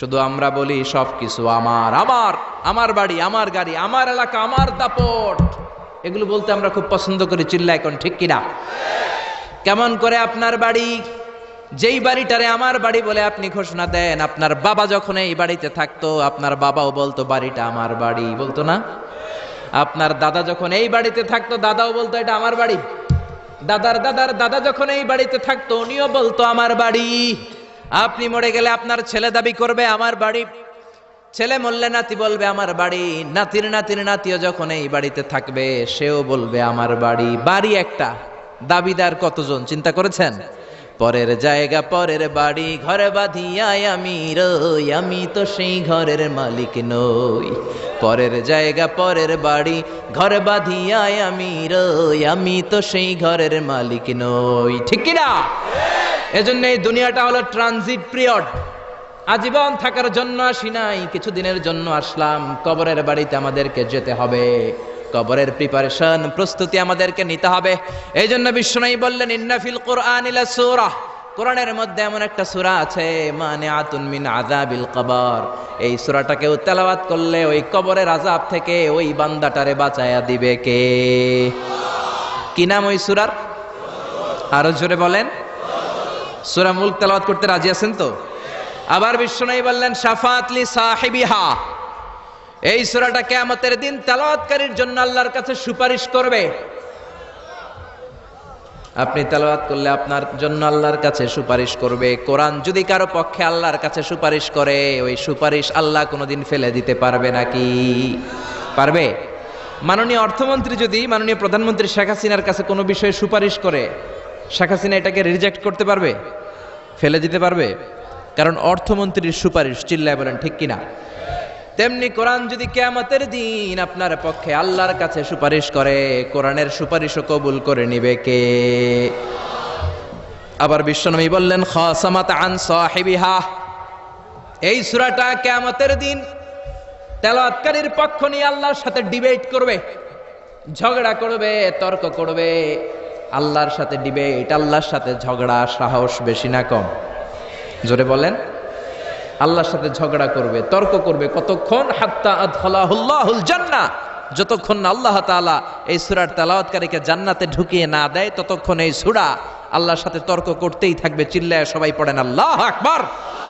শুধু আমরা বলি সব কিছু আমার আমার আমার বাড়ি, আমার গাড়ি, আমার এলাকা, আমার দাপট। এগুলো বলতে আমরা খুব পছন্দ করি চিল্লা এখন ঠিক কিনা? কেমন করে আপনার বাড়ি? যেই বাড়িটারে আমার বাড়ি বলে আপনি ঘোষণা দেন, আপনার বাবা যখন এই বাড়িতে থাকতো, আপনার বাবাও বলতো, বাড়িটা আমার বাড়ি। বলতো না? আপনার দাদা যখন এই বাড়িতে থাকতো, দাদাও বলতো, এটা আমার বাড়ি। দাদার দাদার দাদা যখন এই বাড়িতে থাকতো, উনিও বলতো, আমার বাড়ি। আপনি মরে গেলে আপনার ছেলে দাবি করবে, আমার বাড়ি। ছেলে মরলে নাতি বলবে, আমার বাড়ি। নাতির নাতির নাতিও যখন এই বাড়িতে থাকবে, সেও বলবে, আমার বাড়ি। বাড়ি একটা। দাবিদার কতজন, চিন্তা করেছেন? পরের জায়গা, পরের বাড়ি, ঘরে বাঁধিয়ায় আমি রই, আমি তো সেই ঘরের মালিক নই। পরের জায়গা, পরের বাড়ি, ঘরে বাঁধিয়ায় আমি রই, আমি তো সেই ঘরের মালিক নই। ঠিক কিনা? এজন্য এই দুনিয়াটা হলো ট্রানজিট পিরিয়ড। আজীবন থাকার জন্য আসি নাই, কিছুদিনের জন্য আসলাম। কবরের বাড়িতে আমাদেরকে যেতে হবে। কবরের প্রিপারেশন প্রস্তুতি আমাদেরকে নিতে হবে। এই জন্য বিশ্বনাই বললেন ইন্নাফিল কোরআন ইলা সূরা। কোরআনের মধ্যে এমন একটা সূরা আছে মানে আতুন মিন আযাবিল কবর। এই সূরাটাকেও তেলাওয়াত করলে ওই কবরের আযাব থেকে ওই বান্দাটারে বাঁচায়া দিবে কে? কি নাম ওই সূরার? আরও জোরে বলেন। সূরা মুলক তেলাওয়াত করতে রাজি আছেন তো? আবার বিশ্বনবী বললেন শাফাতলি সাহেবিহা। এই সূরাটা কিয়ামতের দিন তেলাওয়াতকারীর জন্য আল্লাহর কাছে সুপারিশ করবে। আপনি তেলাওয়াত করলে আপনার জন্য আল্লাহর কাছে সুপারিশ করবে। কোরআন যদি কারও পক্ষে আল্লাহর কাছে সুপারিশ করে, ওই সুপারিশ আল্লাহ কোনোদিন ফেলে দিতে পারবে নাকি? পারবে? মাননীয় অর্থমন্ত্রী যদি, মাননীয় প্রধানমন্ত্রী শেখ হাসিনার কাছে কোনো বিষয়ে সুপারিশ করে শেখ হাসিনা এটাকে রিজেক্ট করতে পারবে? ফেলে দিতে পারবে? কারণ অর্থমন্ত্রীর সুপারিশ চিল্লায় বলেন, ঠিক কিনা? তেমনি কোরআন যদি কেয়ামতের দিন আপনার পক্ষে আল্লাহর কাছে সুপারিশ করে, কোরআনের সুপারিশও কবুল করে নিবে কে? আবার বিশ্বনবী বললেন আন এই সূরাটা কেয়ামতের দিন তেলাওয়াতকারীর পক্ষ নিয়ে আল্লাহর সাথে ডিবেট করবে, ঝগড়া করবে, তর্ক করবে। আল্লাহর সাথে ডিবেট, আল্লাহর সাথে ঝগড়া, সাহস বেশি না কম। জোরে বলেন, আল্লাহর সাথে ঝগড়া করবে, তর্ক করবে কতক্ষণ? হাত্তা জান্নাহ। যতক্ষণ না আল্লাহ তাআলা এই সূরার তেলাওয়াতকারীকে জান্নাতে ঢুকিয়ে না দেয়, ততক্ষণ এই সূরা আল্লাহর সাথে তর্ক করতেই থাকবে, চিল্লায় সবাই পড়েন, আল্লাহ আকবার।